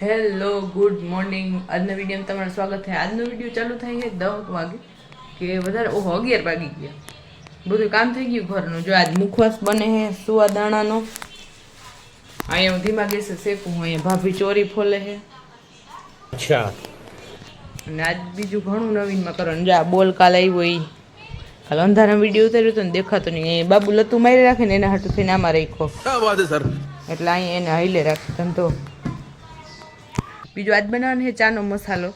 Hello good morning આજનો video તમારું સ્વાગત થાય આજનો વીડિયો ચાલુ થાય છે દસ વાગે કે વધારે ઓહો અગિયાર વાગી ગયા. બધું કામ થઈ ગયું ઘરનું. જો આજ મુખવાસ બને છે સુવા દાણાનો અહીંયા હું ધીમા ગેસે શેકું હું અહીંયા ભાભી ચોરી ફોલે છે. અચ્છા. અને આજ બીજું ઘણું નવીનમાં કરવાનું જો આ બોલ કાલ આવ્યો એ કાલ અંધારા વીડિયો ઉતાર્યો હતો ને દેખાતો નહીં. બાબુ લતું મારી રાખે ને એના હાટું થઈને આમાં રાખ્યો. એટલે અહીંયા એને હાઈલે રાખે ધંધો. બીજું આજ બનાવવાનું છે ચાનો મસાલો.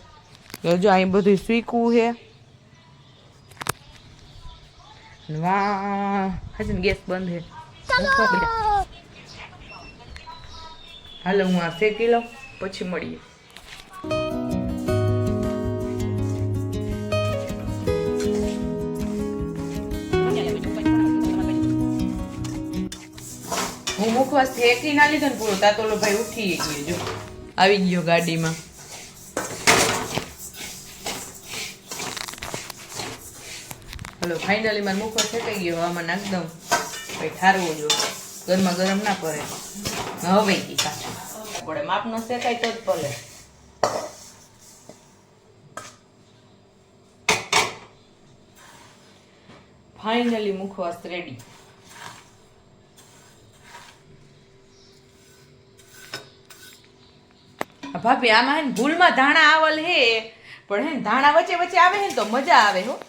જો અહીં બધું સ્વીકવું છે. વાહ, હાજી ગેસ બંધ છે. હાલો, હું આ શેકી લઉં, પછી મળીએ. હું મુખવાસ શેકી ના લીધો ને પૂરો તાતોલો ભાઈ ઉઠી ગયો, જો. આવી ગયો ગાડીમાં. હલો ફાઇનલી મારે મુખવાસ છેટાઈ ગયો હવામાં નાખ દઉં. ભાઈ ઠારવો ગરમા ગરમ ના પડે. હવે ગઈ પાછું. પડે માપનો શેકાય તો જ પડે. ફાઇનલી મુખવાસ રેડી ભાભી, આમાં હે ને ભૂલમાં ધાણા આવલ હે. પણ હે ને ધાણા વચ્ચે વચ્ચે આવે હે ને તો મજા આવે હો.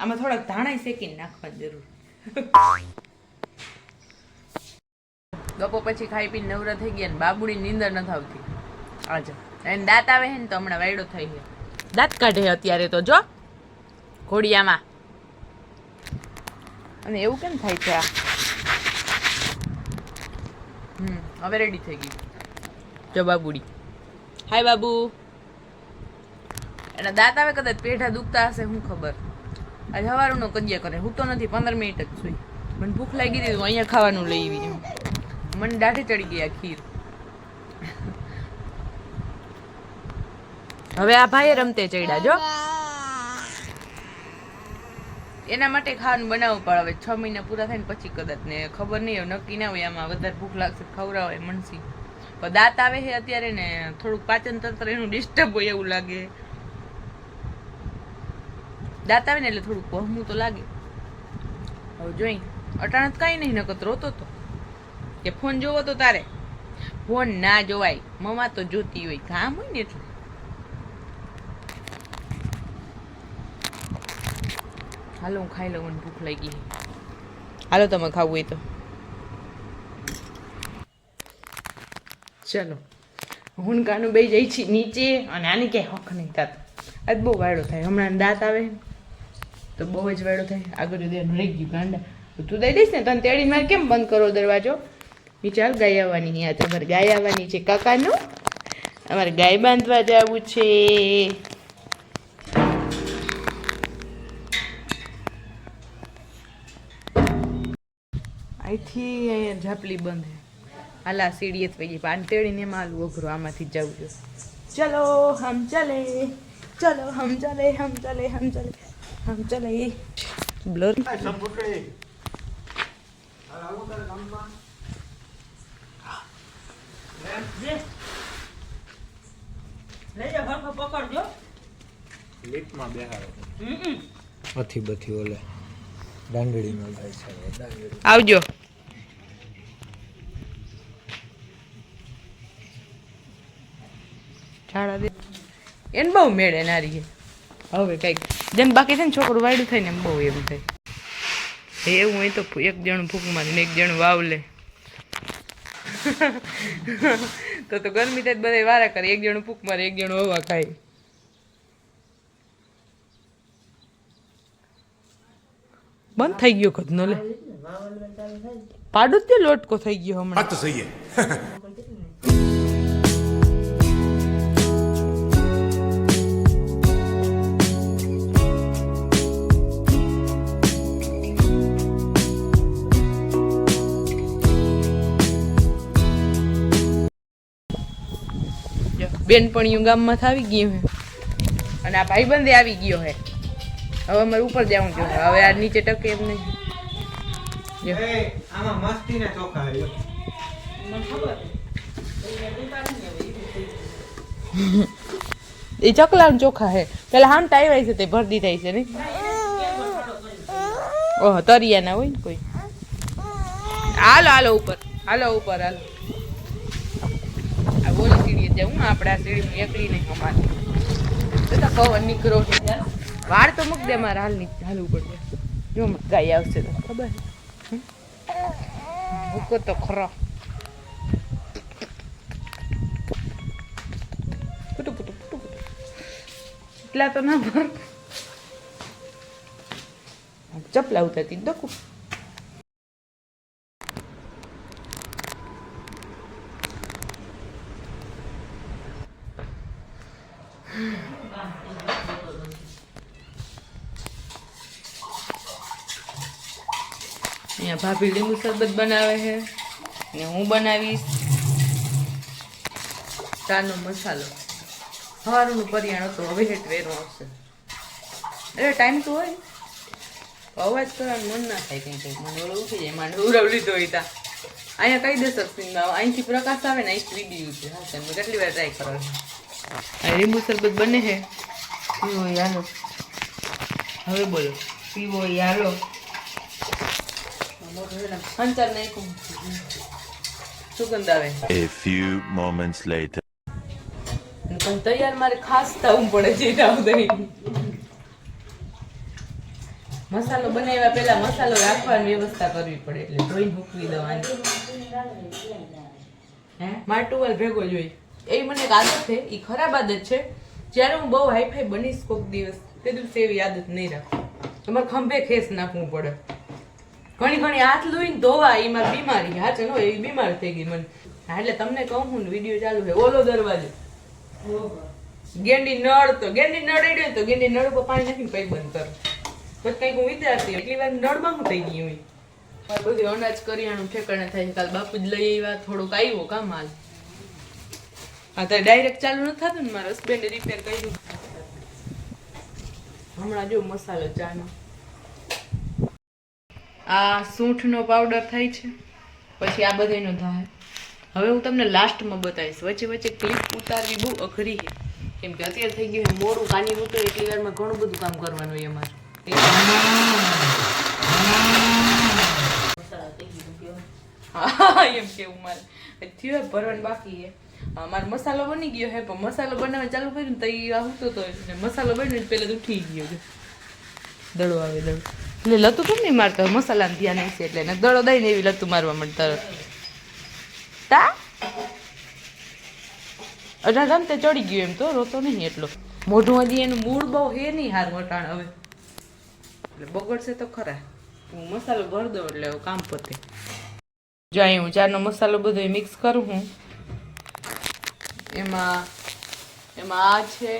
આમાં થોડાક ધાણા શેકીને નાખવા જરૂર. ગપો પછી ખાઈ પીને નવરા થઈ ગયા ને બાબુની નીંદર નથી આવતી. આજે એને દાંત આવે હે ને તો હમણાં વાયડો થઈ ગયો. દાંત કાઢે અત્યારે તો, જો. ઘોડિયામાં. અને એવું કેમ થાય છે આ? હમ, હવે રેડી થઈ ગઈ જો બાબુડી. હાય બાબુ. એના દાંત આવે કદાચ પેઠા દુખતા હશે શું ખબર. આજે સવારનો કજિયા કરે. હું તો નથી, પંદર મિનિટ જ સુઈ. મને ભૂખ લાગી હતી તો અહીંયા ખાવાનું લઈ આવી મને દાઢે ચડી ગયા ખીર. હવે આ ભાઈએ રમતે ચડ્યા, જો. એના માટે ખાવાનું બનાવવું પડે હવે છ મહિના પૂરા થાય ને પછી કદાચ ને ખબર નહીં નક્કી ના હોય, આમાં વધારે ભૂખ લાગશે ખવડાવે મનસી દાંત આવે છે અત્યારે ને થોડુંક પાચન તંત્ર એનું ડિસ્ટર્બ હોય એવું લાગે. દાંત આવે ને એટલે થોડુંક વહમું તો લાગે. હવે જોઈ અટાણત કાંઈ નહીં નકત રોતો તો. કે ફોન જોવો તો તારે. ફોન ના જોવાય, મમા તો જોતી હોય કામ હોય ને એટલે. હાલો, હું ખાઈ લઉં મને ભૂખ લાગી હાલો તમે ખાવું હોય તો. ચલો. હુનકાનું બે જઈ છે નીચે અને આની ક્યાંય હક નહીં થતો આજ બહુ વાયડો થાય. હમણાં દાંત આવે તો બહુ જ વાયડો થાય. આગળ દેવાનું રહી ગયું ગાંડા. તું દઈ દઈશ ને, તને તેડી મારે કેમ બંધ કરો દરવાજો? વિચાર ગાય આવવાની યાદ તમારે ગાય આવવાની છે કાકાનું. અમારે ગાય બાંધવા જવું છે. અહીંથી અહીંયા ઝાપલી બંધ હાલા સીડીએ થઈ ગઈ પાન માલ આલું આમાંથી જવું જોઈએ ચલો હમ ચલે ચલો હમ ચલે હમ ચલે હમ ચલે હમ ચલે બ્લર બેહાડો. નથી બથી ઓલે. દાંડડીમાં થાય છે આવજો. ઝાડા દે. એને બહુ મેળે નારી હવે કંઈક. જેમ બાકી છે ને છોકરું વાયડું થાય ને એમ બહુ એવું થાય. એવું હોય તો એક જણ ફૂંક મારે એક જણ વાવ લે તો તો ગરમી થાય બધા વારા કરે. એક જણ ફૂંક મારે એક જણ હવા ખાય. બંધ થઈ ગયો ખદનો લે. પાડું જ લોટકો થઈ ગયો હમણાં. તો સહી બેનપણીયું ગામમાંથી આવી ગયું હે. અને આ ભાઈબંધે આવી ગયો હે. હવે અમારે ઉપર જવું જોઈએ હવે આ નીચે ટકે એમ નહીં. આમાં મસ્તી ને ચોખા. એ ચકલા ચોખા હે. પેલા હામ ટાઈવાય છે તે ભરદી થાય છે નહીં ઓહ તરિયા ના હોય ને કોઈ. હાલો હાલો ઉપર. હાલો ઉપર હાલો. બોલી હું આપણા સીડી એકલી નહીં અમારી તો પવન નીકળો વાળ તો મૂક દે મારા હાલ નહીં હાલવું પડશે જો ગાય આવશે તો. ખબર ભૂકો તો ખરો. પુટુ પુટુ પુટુ પુટુ એટલા તો ના ભર. ચપલા ઉતરતી દકું અહીંયા ભાભી લીંબુ શરબત બનાવે છે. ને હું બનાવીશ ચાનો મસાલો. સવારનું પરિયાણ હતો, હવે હેઠ વેરો આવશે. એટલે ટાઈમ તો હોય અવાજ કરવાનું મન ના થાય કંઈ કંઈક મને ઓળું ઉઠી જાય, મને ઉરવ લીધો હોય ત્યાં અહીંયા કઈ દેશો અહીંથી પ્રકાશ આવે ને અહીંથી વીડિયો છે. હા મેં કેટલી વાર ટ્રાય કરો આ લીંબુ શરબત બને છે? પીવો યાલો હવે બોલો. પીવો હોય હાલો નાખું સુગંધ આવે A few moments later. પણ તૈયાર મારે ખાસ થવું પડે છે મસાલો બનાવ્યા પહેલા મસાલો રાખવાની વ્યવસ્થા કરવી પડે એટલે ધોઈને મૂકવી દેવાની. હે? માટુવલ ભેગો જોઈ એ મને એક આદત છે એ ખરાબ આદત છે. જ્યારે હું બહુ હાઈફાઈ બનીશ કોઈક દિવસ તે દિવસે એવી આદત નહીં રાખું. તમારે ખંભે ખેસ નાખવું પડે. ઘણી ઘણી હાથ લોહીને ધોવા એમાં બીમારી. હા ચલો એવી બીમાર થઈ ગઈ મને. હા એટલે તમને કહું હું વીડિયો ચાલુ છે. ઓલો દરવાજો. ગેંડી નળ તો ગેંડી નળ તો ગેંડી નળ ઉપર પાણી નાખીને કઈ બંધ કર. પછી કંઈક હું વિચારતી એટલી વાર નળમાં હું થઈ ગઈ હોય. બધું અનાજ કરિયાણું ઠેકાણે થાય છે. કાલ બાપુ જ લઈ આવ્યા થોડુંક આવ્યો કામ હાલ. હા તો ડાયરેક્ટ ચાલુ નથી થતું ને મારા હસબન્ડ રિપેર કર્યું. હમણાં જો મસાલો ચાનો. આ સૂંઠનો પાવડર થાય છે. પછી આ બધાનો થાય હવે હું તમને લાસ્ટમાં બતાવીશ. વચ્ચે વચ્ચે ક્લિપ ઉતારવી બહુ અઘરી છે. કેમ કે અત્યારે થઈ ગયું મોરું કાની ઉતરે એટલી વારમાં ઘણું બધું કામ કરવાનું હોય અમારે. એમ કેવું મારે. થયું હોય ભરવાનું બાકી છે મારો મસાલો બની ગયો હે, પણ મસાલો બનાવવા ચાલુ કર્યું ને તો એ આવતો તો ને મસાલો બન્યો પહેલા તો ઉઠી ગયો દડો આવે, દડો. એટલે લતું કેમ નહીં મારતો? મસાલા ધ્યાન આવશે એટલે. એને દડો દઈને એવી લતું મારવા માંડતા તા? અઢાર રમતે ચડી ગયું એમ તો, રોતો નહીં એટલો. મોઢું હજી એનું મૂળ બહુ હે નહીં હાર વટાણ હવે. એટલે બગડશે તો ખરા. હું મસાલો ભર દઉં એટલે કામ પતે. જો અહીં હું ચારનો મસાલો બધો મિક્સ કરું હું. એમાં એમાં આ છે,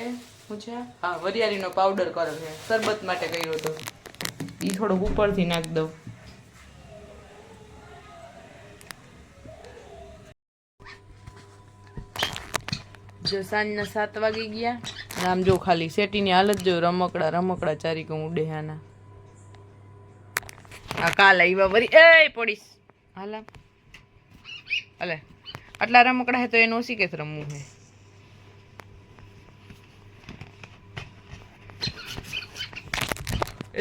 હું છે? હા, વરિયાળીનો પાવડર કર્યો છે. શરબત માટે કર્યો હતો. એ થોડોક ઉપરથી નાખી દઉં. જો સાંજના સાત વાગી ગયા આમ જો ખાલી શેટીની હાલત જો રમકડા રમકડા ચારી કે ઉડે આના. આ કાલ આવ્યા વરી. એ પડીશ હાલા. અલે, આટલા રમકડા હે તો એને ઓછી કે રમવું હે?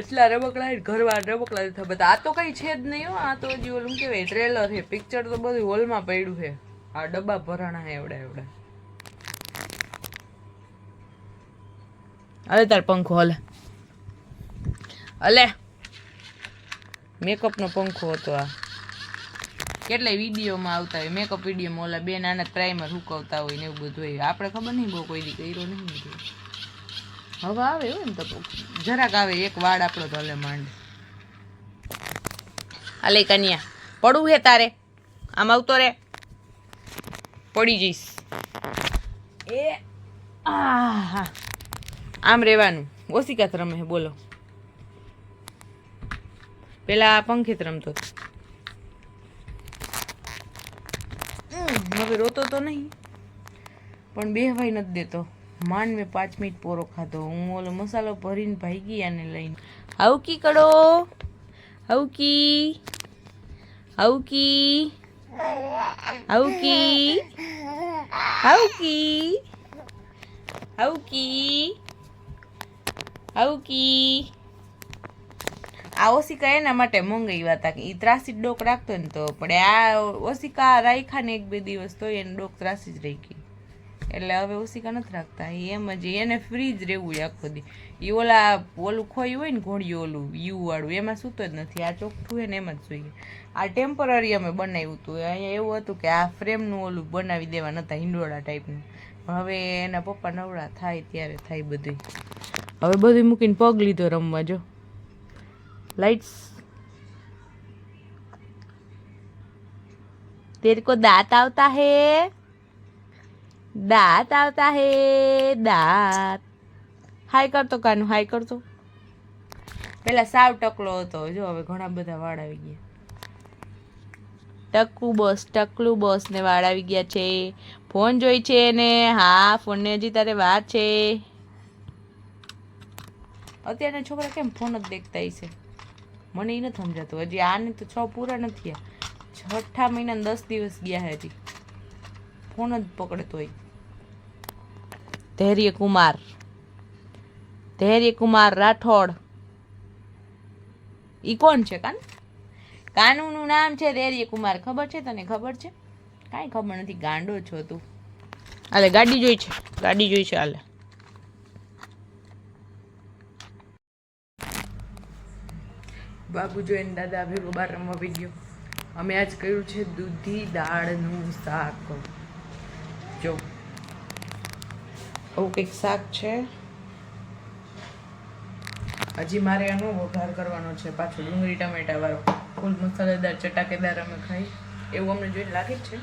એટલા રમકડા હે ઘરવાર રમકડા નથી બધા આ તો કઈ છે જ નહીં હો. આ તો હજી ઓલું કહેવાય ટ્રેલર છે. પિક્ચર તો બધું હોલમાં પડ્યું છે. આ ડબ્બા ભરાણા હે એવડા એવડા. અલે તાર પંખો હલે. અલે મેકઅપનો પંખો હતો આ. કેટલાય વિડીયોમાં આવતા હોય. મેકઅપ વિડીયોમાં ઓલા બે નાના પ્રાઇમર હુકવતા હોય ને એવું બધું હોય. આપણે ખબર નહીં બહુ કોઈ દી કર્યો નહીં હવે આવે એવું ને તો જરાક આવે એક વાડ આપણો તો હલે માંડ. અલે કન્યા. પડવું હે તારે? આમ આવતો રે. પડી જઈશ. એ હા આમ રહેવાનું. ઓશિકાત રમે હે બોલો. પેલા આ પંખેત રમતો હવે રોતો તો નહીં. પણ બેહવાય નથી દેતો. માંડ મેં પાંચ મિનિટ પોરો ખાધો. હું ઓલો મસાલો ભરીને ભાગી આને લઈને. હાઉકી કડો આવકી હાઉકી આવકી હાઉકી આવકી આવકી આ ઓસિકા એના માટે મંગાવ્યા હતા કે એ ત્રાસી ડોક રાખતો ને તો. પણ આ ઓસિકા રાખ્યા ને એક બે દિવસ તો એને ડોક ત્રાસી જ રાખી. એટલે હવે ઓસિકા નથી રાખતા. એમ જ એને ફ્રી જ રહેવું છે આખો દી. એ ઓલા ઓલું ખોયું હોય ને ઘોડિયું ઓલું યુવાળું એમાં સૂતો જ નથી. આ ચોખ્ઠું હોય ને એમ જ સૂઈએ આ ટેમ્પરરી અમે બનાવ્યું હતું અહીંયા એવું હતું કે આ ફ્રેમનું ઓલું બનાવી દેવા નહોતા હિંડોળા ટાઈપનું પણ હવે એના પપ્પા નવડા થાય ત્યારે થાય બધું હવે બધું મૂકીને પગ લીધો રમવા, જો. લાઇટ્સ તેરે કો દાંત આવતા હે. દાંત આવતા હે, દાંત. હાય કરતો કાનું હાય કરતો. પેલા સાવ ટકલો હતો, જો હવે ઘણા બધા વાળ આવી ગયા. ટકુ બોસ, ટકલું બોસ ને વાળ આવી ગયા છે. ફોન જોઈ છે ને હા, ફોનને હજી તારે વાત છે. અત્યારના છોકરા કેમ ફોન જ દેખતા હશે? મને એ નથી સમજાતું. હજી આને તો છ પૂરા નથી છઠ્ઠા મહિના દસ દિવસ ગયા હજી. ફોન જ પકડતો હોય. ધૈર્ય કુમાર રાઠોડ. ઈ કોણ છે, કાન? કાનુનું નામ છે ધૈર્ય ખબર છે તને ખબર છે? કાંઈ ખબર નથી, ગાંડો છો તું. હાલે, ગાડી જોઈ છે. ગાડી જોઈ છે, હાલે. બાબુ જોઈને દાદા ભેગો બાર રમવા ગયો અમે આજ કર્યું છે દૂધી દાળનું શાક જો આવું કંઈક શાક છે. હજી મારે એનો વઘાર કરવાનો છે, પાછો ડુંગળી ટમેટાવાળો ફૂલ મસાલેદાર, ચટાકેદાર અમે ખાઈ. એવું અમને જોઈને લાગે જ છે.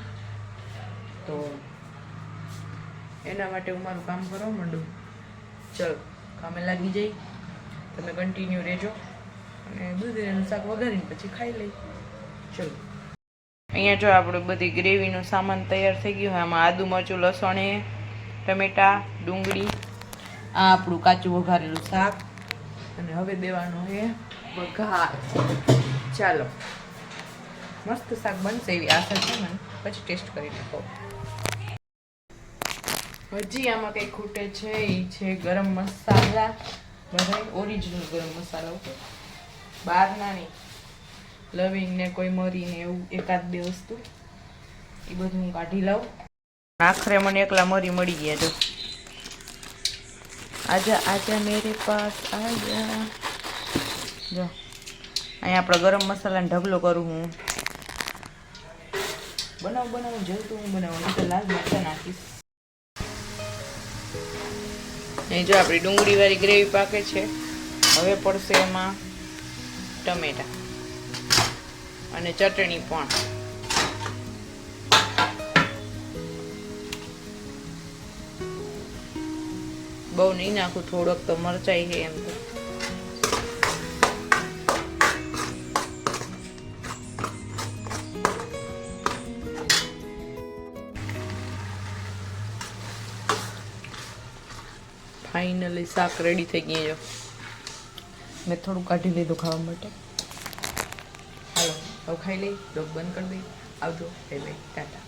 તો એના માટે હું મારું કામ કરવા માંડું. ચલો, કામે લાગી જઈ તમે કન્ટિન્યુ રહેજો. અને દૂધીનું શાક વઘારીને પછી ખાઈ લઈ. ચલો. અહીંયા જો આપણે બધી ગ્રેવીનો સામાન તૈયાર થઈ ગયું હોય આમાં આદુ, મરચું, લસણ ટમેટા ડુંગળી, આ આપણું કાચું વઘારેલું શાક, અને હવે દેવાનું છે વઘાર. ચાલો. મસ્ત શાક બનશે એવી આશા છે મને. પછી ટેસ્ટ કરી નાખો. હજી આમાં કંઈ ખૂટે છે એ છે ગરમ મસાલા. બધા ઓરિજિનલ ગરમ મસાલા બહારના નહીં લવિંગ ને કોઈ મરી ને એવું એકાદ બે વસ્તુ. એ બધું હું કાઢી લઉં. આખરે મને એકલા મરી મળી ગયા જો. આજા આજા મેરે પાસ આજા જો, અહીંયા આપણે ગરમ મસાલાનો ઢગલો કરું હું. બનાવું બનાવું તો હું બનાવું. તો લાલ મરચાં નાખીશ. અહીં જો આપણી ડુંગળીવાળી ગ્રેવી પાકે છે. હવે પડશે એમાં ટમેટા. અને ચટણી પણ. બહુ નહીં નાખું, થોડોક તો મરચાઈ છે એમ તો. ફાઇનલી શાક રેડી થઈ ગયું જો મેં થોડું કાઢી લીધું ખાવા માટે. હાલો, હવે ખાઈ લઈ ડોગ બંધ કરી દઈ આવજો. Bye bye tata.